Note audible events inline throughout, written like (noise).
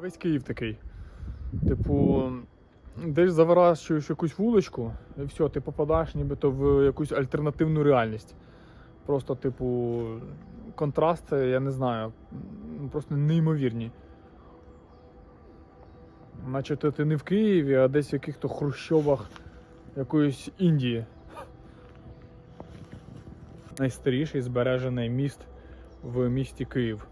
Весь Київ такий. Типу, десь заворачуєш якусь вуличку, і все, ти попадаєш нібито в якусь альтернативну реальність. Просто, типу, контрасти, я не знаю, просто неймовірні. Наче ти, ти не в Києві, а десь в яких-то хрущовах якоїсь Індії. Найстаріший збережений міст в місті Київ.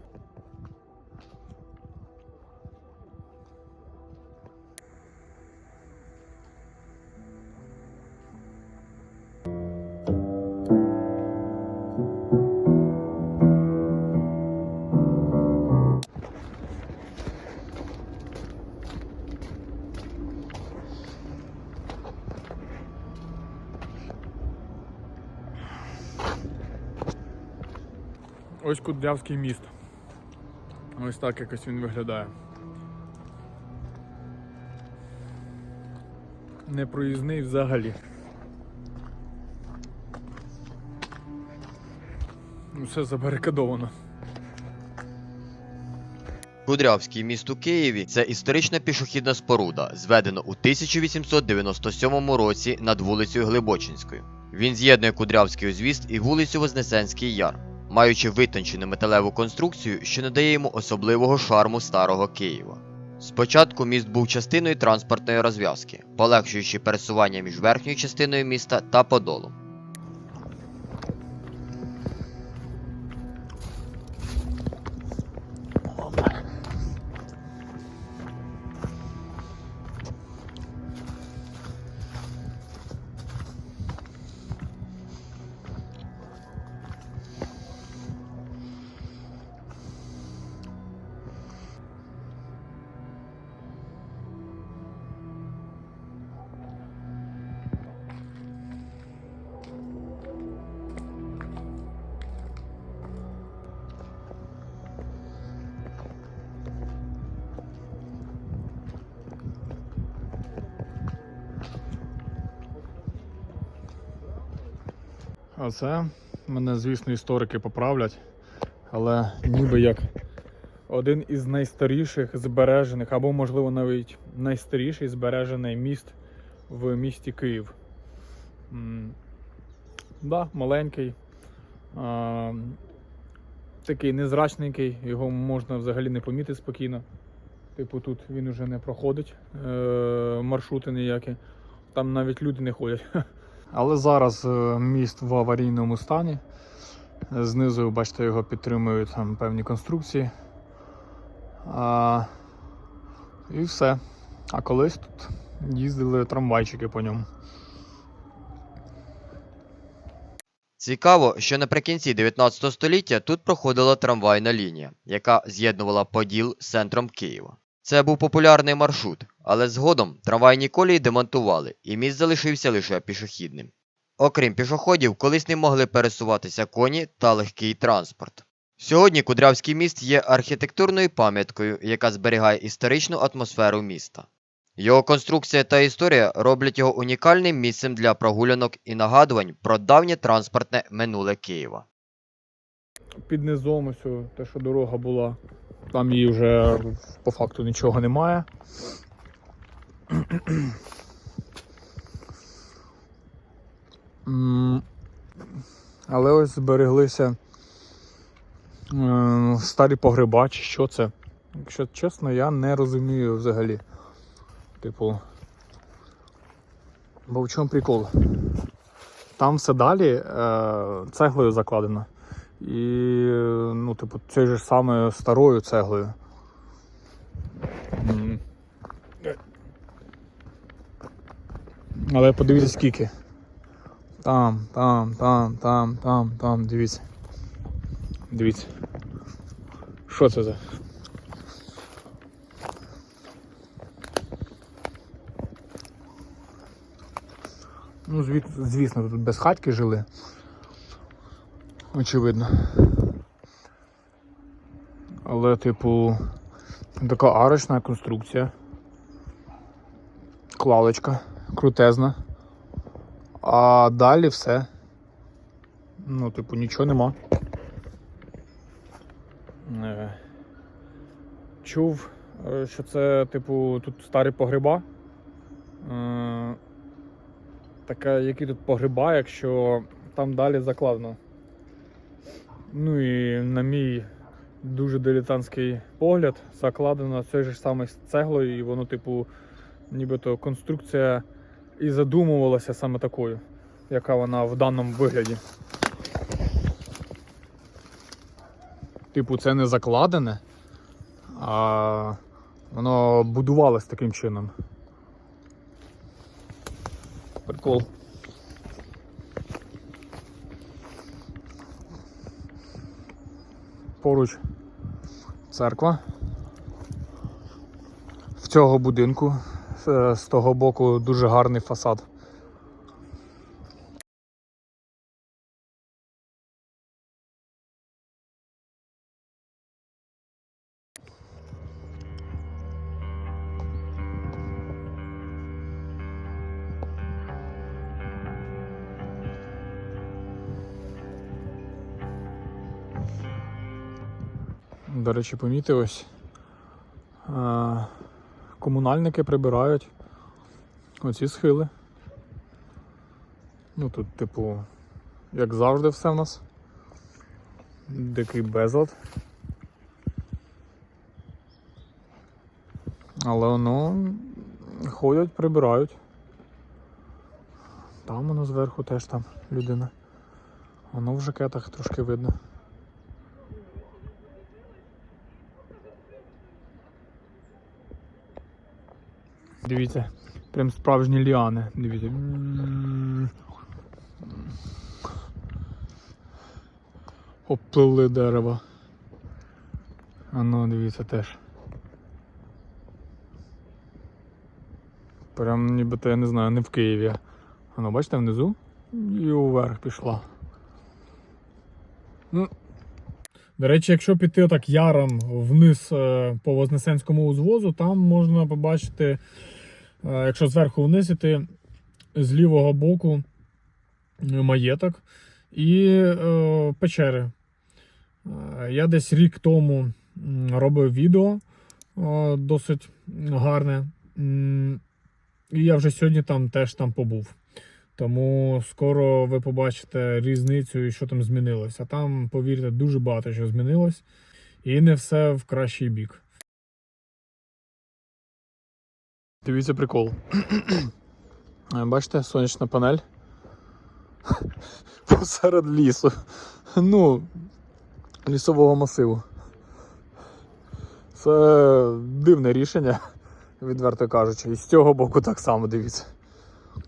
Ось Кудрявський міст. Ось так якось він виглядає. Непроїзний взагалі. Все забарикадовано. Кудрявський міст у Києві це історична пішохідна споруда, зведена у 1897 році над вулицею Глибочинською. Він з'єднує Кудрявський узвіст і вулицю Вознесенський Яр, маючи витончену металеву конструкцію, що надає йому особливого шарму старого Києва. Спочатку міст був частиною транспортної розв'язки, полегшуючи пересування між верхньою частиною міста та подолом. А це мене, звісно, історики поправлять, але ніби як один із найстаріших збережених, або, можливо, навіть найстаріший збережений міст в місті Київ. М, Да, маленький, а, такий незрачненький, його можна взагалі не помітити спокійно. Типу, тут він уже не проходить е, маршрути ніякі, там навіть люди не ходять. (laughs) Але зараз е, міст в аварійному стані. Знизу, бачите, його підтримують там певні конструкції. А, і все. А колись тут їздили трамвайчики по ньому. Цікаво, що наприкінці 19 століття тут проходила трамвайна лінія, яка з'єднувала Поділ з центром Києва. Це був популярний маршрут, але згодом трамвайні колії демонтували, і міст залишився лише пішохідним. Окрім пішоходів, колись ним могли пересуватися коні та легкий транспорт. Сьогодні Кудрявський міст є архітектурною пам'яткою, яка зберігає історичну атмосферу міста. Його конструкція та історія роблять його унікальним місцем для прогулянок і нагадувань про давнє транспортне минуле Києва. Під низом ось те, що дорога була, там її вже по факту нічого немає. Але ось збереглися е, старі погреба, чи що це. Якщо чесно, я не розумію взагалі. Типу. Бо в чому прикол? Там все далі е, цеглою закладено. І, ну, типу, це ж саме старою цеглою. Але подивіться скільки. Там, там, там, там, там, там, дивіться. Дивіться. Що це за? Ну, звісно, тут без хатьки жили. Очевидно. Але, типу, така арочна конструкція. Клалочка, крутезна. А далі все. Ну, типу, нічого нема. Е, Чув е, що це, типу, тут старі погреба. Е, Таке, які тут погреба, якщо там далі закладено. Ну і на мій дуже дилетантський погляд, закладено же ж самий з цеглою, і воно, типу, нібито конструкція і задумувалася саме такою, яка вона в даному вигляді. Типу, це не закладене, а воно будувалось таким чином. Прикол. Поруч церква. В цього будинку е, з того боку дуже гарний фасад. Речі, помітив ось. е, Комунальники прибирають оці схили. Ну тут, типу, як завжди, все в нас. Дикий безлад. Але воно ходять, прибирають. Там воно зверху теж там людина. Воно в жакетах трошки видно. Дивіться, прям справжні ліани. Дивіться. М. Обплили дерево. А ну, дивіться теж. Прям нібито, я не знаю, не в Києві. А ну, бачите, внизу і уверх пішла. Ну. До речі, якщо піти отак яром вниз е, по Вознесенському узвозу, там можна побачити, якщо зверху вниз іти, з лівого боку е, маєток і е, печери. Я десь рік тому робив відео е, досить гарне. І я вже сьогодні там теж там побув. Тому скоро ви побачите різницю і що там змінилося. Там, повірте, дуже багато що змінилось. І не все в кращий бік. Дивіться прикол. Е, Бачите, сонячна панель (laughs) посеред лісу. Ну, лісового масиву. Це дивне рішення, відверто кажучи. І з цього боку так само дивіться.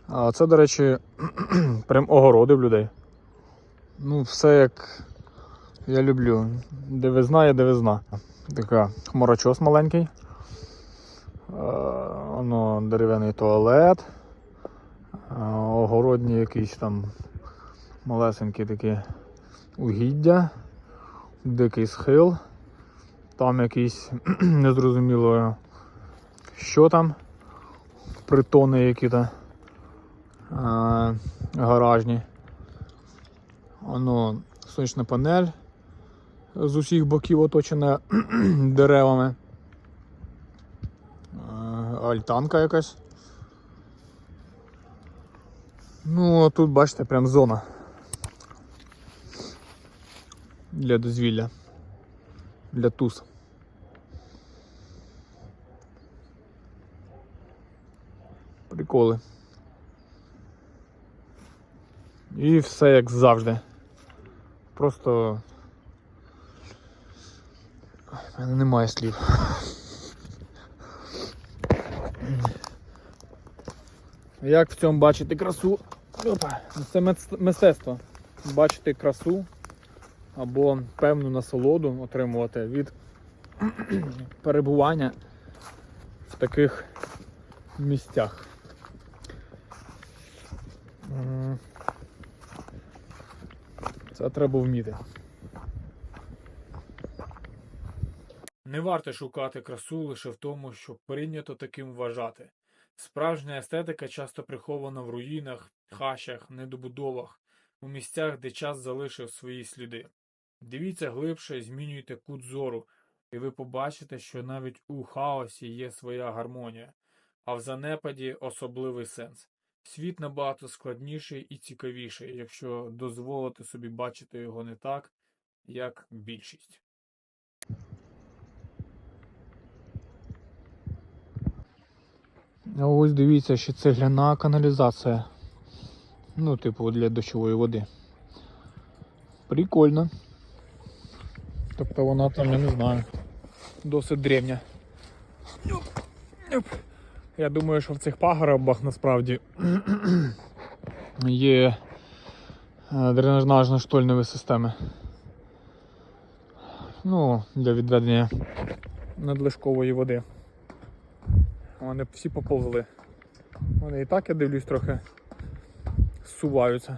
А це, до речі, (clears throat) прям огороди в людей. Ну, все як я люблю. Дивизна є дивизна. Така хмарочос маленький. Воно дерев'яний туалет. Огородні якісь там малесенькі такі угіддя, дикий схил. Там якісь (clears throat) незрозуміло, що там, притони які-то гаражні. Воно сонячна панель з усіх боків оточена (clears throat) деревами. Альтанка якась. Ну, а тут бачите, прям зона для дозвілля, для туз. Приколи. І все як завжди. Просто. В мене немає слів. Як в цьому бачити красу? Опа, це мистецтво. Бачити красу або певну насолоду отримувати від (clears throat) перебування в таких місцях. Це треба вміти. Не варто шукати красу лише в тому, що прийнято таким вважати. Справжня естетика часто прихована в руїнах, хащах, недобудовах, у місцях, де час залишив свої сліди. Дивіться глибше, змінюйте кут зору, І ви побачите, що навіть у хаосі є своя гармонія, а в занепаді особливий сенс. Світ набагато складніший і цікавіший, якщо дозволити собі бачити його не так, як більшість. Ось дивіться, ще цегляна каналізація. Ну, типу, для дощової води. Прикольно. Тобто вона там, я не знаю, досить древня. Я думаю, що в цих пагорбах насправді є е, дренажно-штольневі системи. Ну, для відведення надлишкової води. Вони всі поповзли. Вони і так, я дивлюсь, трохи зсуваються.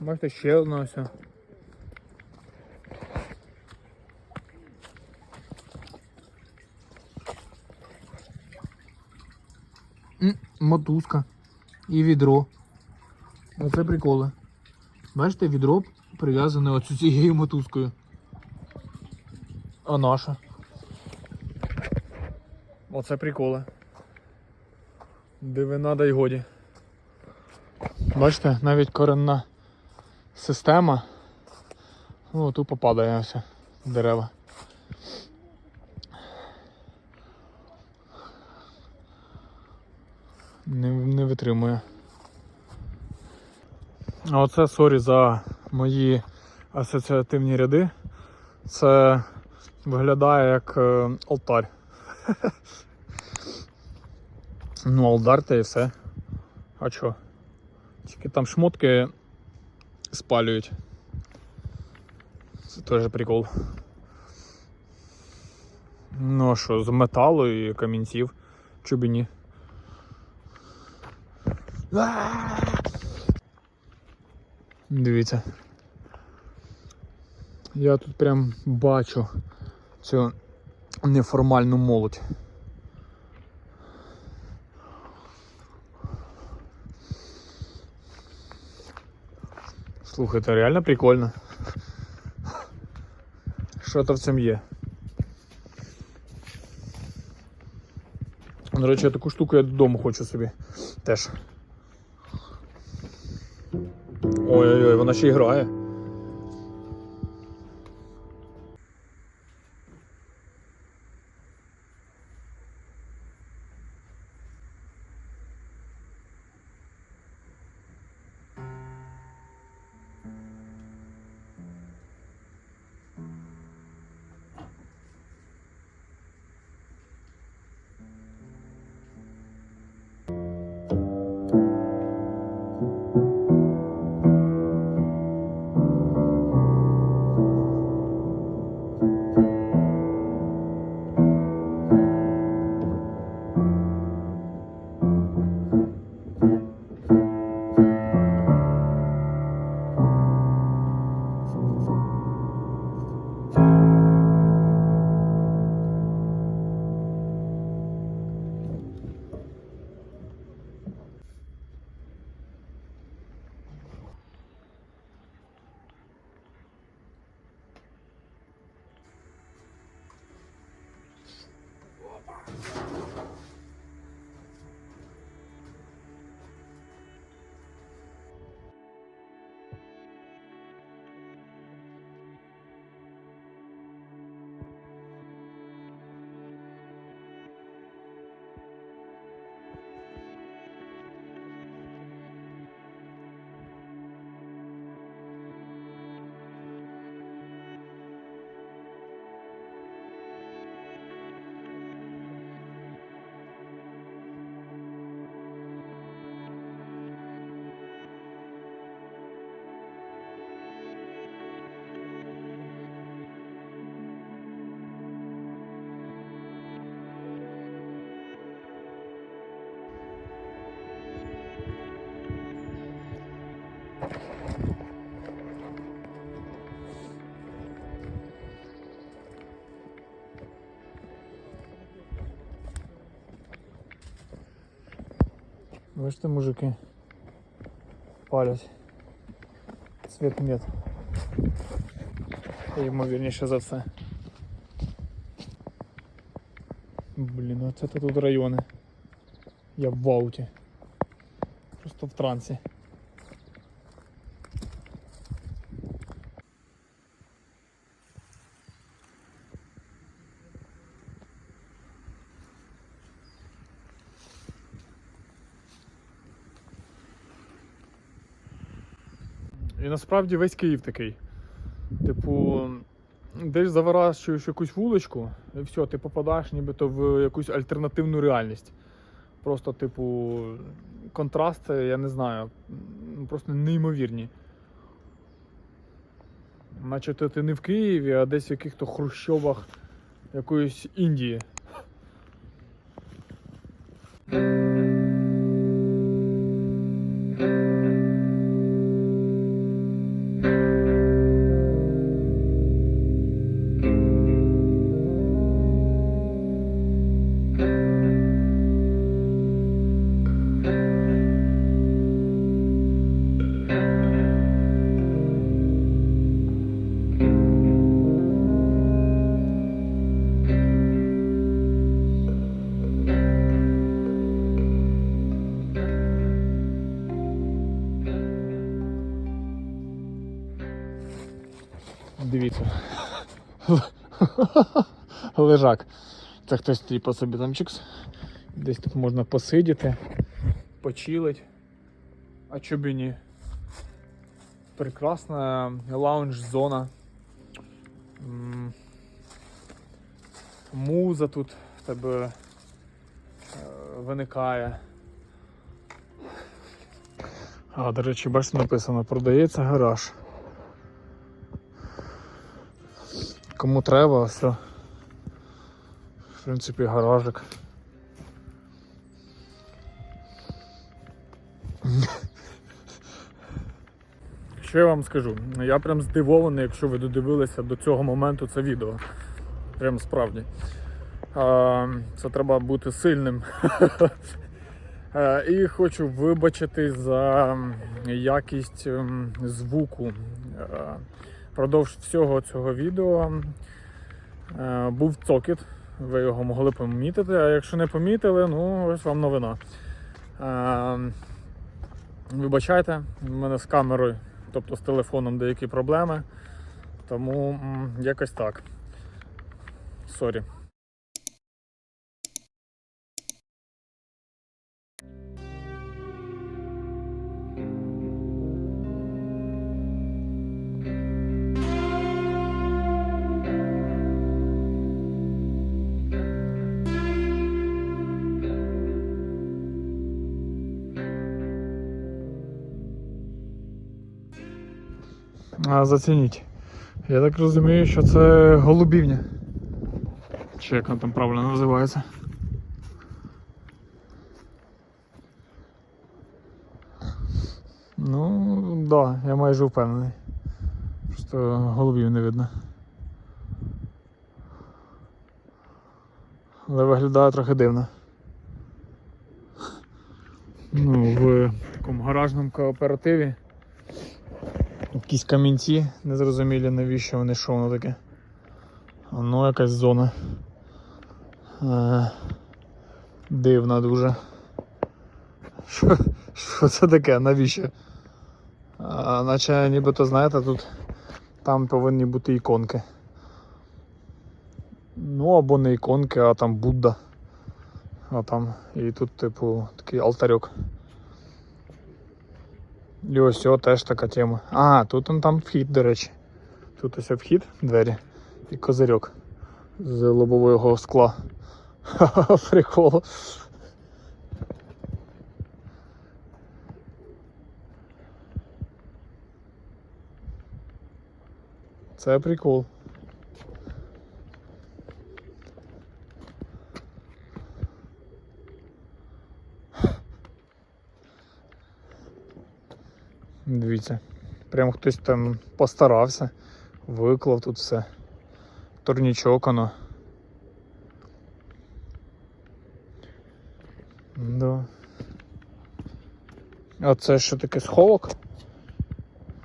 Бачите, ще одна ось. Мотузка і відро. Оце приколи. Бачите, відро прив'язане оцю цією мотузкою. А наша? Оце приколи. Дивина дай годі. Бачите, навіть коренна система. Ну, тут попадає ось дерева. Не, не витримує. А оце сорі за мої асоціативні ряди. Це виглядає як е, (laughs) алтарь. ну, алтар та і все. А чо? Тільки там шмотки спалюють. Це теж прикол. Ну а що, з металу і камінців чубіні. Дивіться. Я тут прям бачу цю неформальну молодь. Слухайте, реально прикольно. Що то в цьому є. До речі, я таку штуку я додому хочу собі теж. Ой-ой-ой, вона ще й грає. Бачите, мужики палять. Цвет мед. Ймовірніше за все. Блін, оце то тут райони. Я в ауті. Просто в трансі. І насправді весь Київ такий. Типу, десь заворачуєш якусь вуличку, і все, ти попадаєш нібито в якусь альтернативну реальність. Просто, типу, контрасти, я не знаю, просто неймовірні. Наче ти не в Києві, а десь в яких-то хрущовах якоїсь Індії. Лежак. Це хтось типу собі там чикс. Десь тут можна посидіти, почилить. А чо і ні? Прекрасна лаунж-зона. Муза тут в тебе е, виникає. А, до речі, бачите, написано, продається гараж. Кому треба, все. В принципі, гаражик. Що я вам скажу? Я прям здивований, якщо ви додивилися до цього моменту це відео. Прям справді. Це треба бути сильним. (laughs) І хочу вибачити за якість звуку. Е, Продовж всього цього відео е, був цокіт. Ви його могли помітити, а якщо не помітили, ну ось вам новина. Е, Вибачайте, в мене з камерою, тобто з телефоном деякі проблеми. Тому якось так. Сорі. Зацініть. Я так розумію, що це голубівня. Чи як вона там правильно називається? Ну, да, я майже впевнений. Просто голубів не видно. Але виглядає трохи дивно. Ну, в такому гаражному кооперативі. Якісь камінці, незрозумілі навіщо вони що воно таке. Ну, якась зона. Е, дивна дуже. Що, що це таке? Навіщо? А, наче нібито, знаєте, тут там повинні бути іконки. Ну або не іконки, а там Будда. А там і тут, типу, такий алтарьок. І ось цього теж така тема. А, тут он там вхід, до речі. Тут ось вхід, двері і козирьок з лобового скла. Ха-ха, прикол. Це прикол. Дивіться, прям хтось там постарався, виклав тут все. Турнічок оно. Да. А це що таке сховок?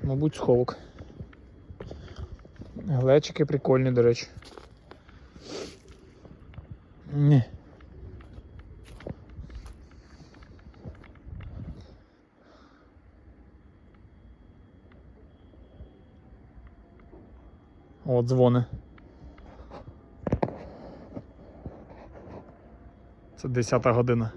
Мабуть, сховок. Глечики прикольні, до речі. Ні. О, дзвони. Це 10 година.